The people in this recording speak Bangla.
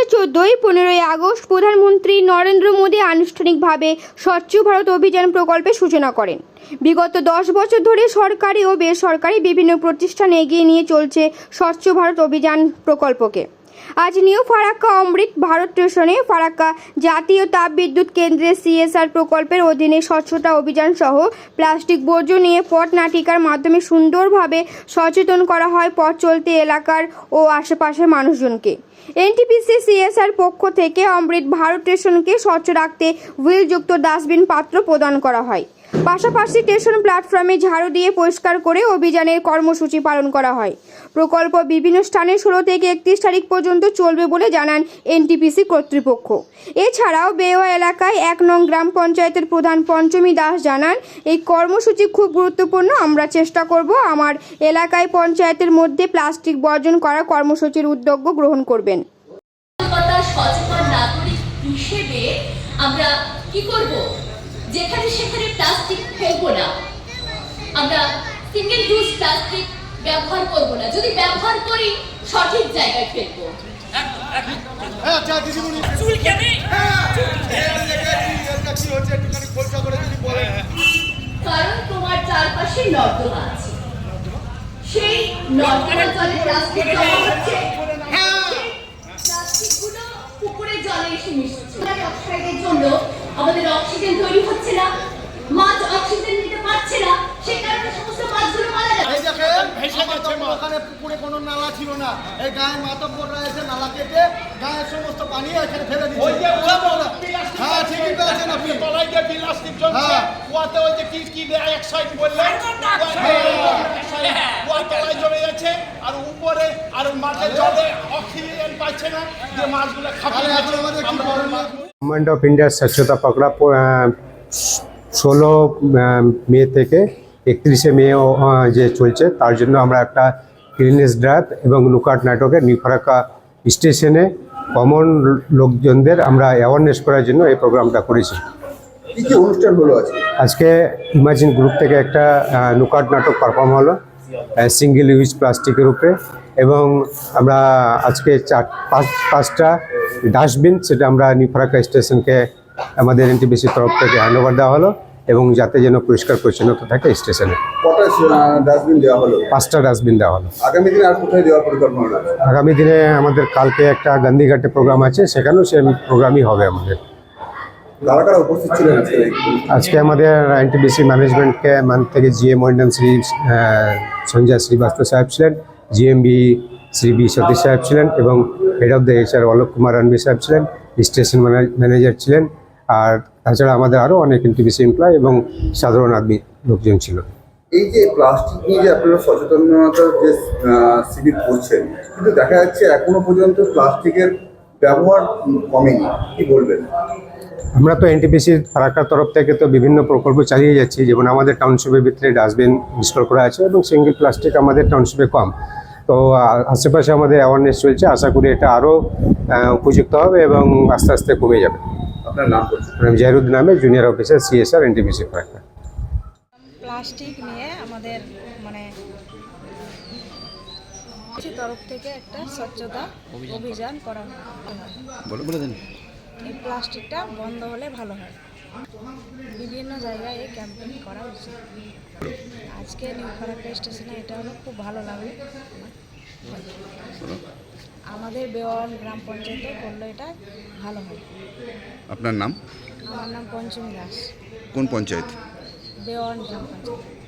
হাজার চোদ্দোই পনেরোই আগস্ট প্রধানমন্ত্রী নরেন্দ্র মোদী আনুষ্ঠানিকভাবে স্বচ্ছ ভারত অভিযান প্রকল্পের সূচনা করেন। বিগত দশ বছর ধরে সরকারি ও বেসরকারি বিভিন্ন প্রতিষ্ঠান এগিয়ে নিয়ে চলছে স্বচ্ছ ভারত অভিযান প্রকল্পকে। আজ নিউ ফারাক্কা অমৃত ভারত স্টেশনে ফারাক্কা জাতীয় তাপবিদ্যুৎ কেন্দ্রের সিএসআর প্রকল্পের অধীনে স্বচ্ছতা অভিযান সহ প্লাস্টিক বর্জ্য নিয়ে পথ নাটিকার মাধ্যমে সুন্দরভাবে সচেতন করা হয় পথ চলতি এলাকার ও আশেপাশের মানুষজনকে। এনটিপিসি সিএসআর পক্ষ থেকে অমৃত ভারত স্টেশনকে স্বচ্ছ রাখতে হুইলযুক্ত ডাস্টবিন পাত্র প্রদান করা হয়। পাশাপাশি স্টেশন প্ল্যাটফর্মে ঝাড়ু দিয়ে পরিষ্কার করে অভিযানের কর্মসূচি পালন করা হয়। প্রকল্প বিভিন্ন স্থানে ষোলো থেকে একত্রিশ তারিখ পর্যন্ত চলবে বলে জানান এনটিপিসি কর্তৃপক্ষ। এছাড়াও বেওয়া এলাকায় এক নং গ্রাম পঞ্চায়েতের প্রধান পঞ্চমী দাস জানান, এই কর্মসূচি খুব গুরুত্বপূর্ণ, আমরা চেষ্টা করব আমার এলাকায় পঞ্চায়েতের মধ্যে প্লাস্টিক বর্জন করা কর্মসূচির উদ্যোগ গ্রহণ করবেন। আমরা কি করব? যেখানে সেখানে প্লাস্টিক ফেলব না। আমরা সিঙ্গেল ইউজ প্লাস্টিক ব্যবহার করব না। যদি ব্যবহার করি সঠিক জায়গায় ফেলব। হ্যাঁ যদি বলেন। কারণ তোমার চারপাশে নর্দমা আছে। সেই নর্দমা জলে প্লাস্টিক জমা হচ্ছে। প্লাস্টিকগুলো পুকুরের জলে এসে মিশছে। অক্সাইডের জন্য আমাদের অক্সিজেন তৈরি হচ্ছে না মাছ অক্সিজেন নিতে পারছে না সেই কারণে সমস্ত মাছগুলো মারা যাচ্ছে এই দেখেন আমার তো ওখানে পুকুরে কোনো নালা ছিল না। এই গায়ে মাতব্বররা এসে নালা কেটে গায়ের সমস্ত পানি এখানে ফেলে দিচ্ছে হ্যাঁ ঠিকই পেয়েছেন আপনি। তলায় যে প্লাস্টিক জ্বলছে হ্যাঁ। ওই যে কি কি এক সাইড বললেন কুয়া তলায় জমে যাচ্ছে। আর উপরে আর মাঠের জলে অক্সিজেন পাচ্ছে না যে মাছগুলো খাবে। গভর্নমেন্ট অফ ইন্ডিয়ার স্বচ্ছতা পাকড়া ষোলো মে থেকে একত্রিশে মে যে চলছে তার জন্য আমরা একটা ক্লিনেস ড্রাইভ এবং লুকাট নাটকের নিফারাকা স্টেশনে কমন লোকজনদের আমরা অ্যাওয়ারনেস করার জন্য এই প্রোগ্রামটা করেছি। অনুষ্ঠান হলো আজকে? ইমাজিন গ্রুপ থেকে একটা লুকাট নাটক পারফর্ম হলো সিঙ্গেল ইউজ প্লাস্টিকের উপরে এবং আমরা আজকে চার পাঁচ পাঁচটা ডাস্টবিন সেটা আমরা নিফরাকা স্টেশনকে আমাদের এনটিবিসি তরফ থেকে হ্যান্ড ওভার দেওয়া হলো। এবং যাতে যেন পরিষ্কার পরিচ্ছন্নতা থাকে স্টেশনে। ডাস্টবিন দেওয়া হলো? পাঁচটা ডাস্টবিন দেওয়া হলো। আগামী দিনে আর কোথায় দেওয়ার পরিকল্পনা? আগামী দিনে আমাদের কালকে একটা গান্ধীঘাটে প্রোগ্রাম আছে সেখানেও সে প্রোগ্রামই হবে আমাদের। আজকে? আমাদের এনটিবিসি ম্যানেজমেন্টকে মান থেকে জিএ মন্ডন শ্রী সঞ্জয় শ্রীবাস্তব সাহেব ছিলেন জিএমবি শ্রী বি সতীশ সাহেব ছিলেন এবং head of the HR Alok Kumar Ranabi সাহেব ছিলেন স্টেশন ম্যানেজার ছিলেন আর তাছাড়া আমাদের আরও অনেক এনটিবিসি এমপ্লয় এবং সাধারণ আদমি লোকজন ছিল। এই যে প্লাস্টিক নিয়ে যে আপনারা সচেতনতার যে শিবির করছেন কিন্তু দেখা যাচ্ছে এখনও পর্যন্ত প্লাস্টিকের ব্যবহার কমেনি। কি বলবেন? আমরা তো এনটিপিসির ফারাক্কার তরফ থেকে তো বিভিন্ন প্রকল্প চালিয়ে যাচ্ছি। যেমন আমাদের টাউনশিপের ভিতরে ডাস্টবিন ইনস্টল করা আছে এবং সিঙ্গেল প্লাস্টিক আমাদের টাউনশিপে কম। তো আশেপাশে আমাদের অ্যাওয়ারনেস চলছে। আশা করি এটা আরও উপযুক্ত হবে এবং আস্তে আস্তে কমে যাবে। আপনার নাম আমি Jahiruddin Ahmed junior officer CSR NTPC Farakka plastic নিয়ে আমাদের মানে তরফ থেকে একটা স্বচ্ছতা অভিযান করা। হয়। এই প্লাস্টিকটা বন্ধ হলে ভালো হয়। বিভিন্ন জায়গায় এই ক্যাম্পেইন করা উচিত। আজকে নিউ ফারাক্কা স্টেশনে এটা হলো খুব ভালো লাগে। আমাদের বেওয়াল গ্রাম পঞ্চায়েত করলে এটা ভালো হয়। আপনার নাম? আমার নাম পঞ্চমী দাস। কোন পঞ্চায়েত? বেওয়াল গ্রাম পঞ্চায়েত।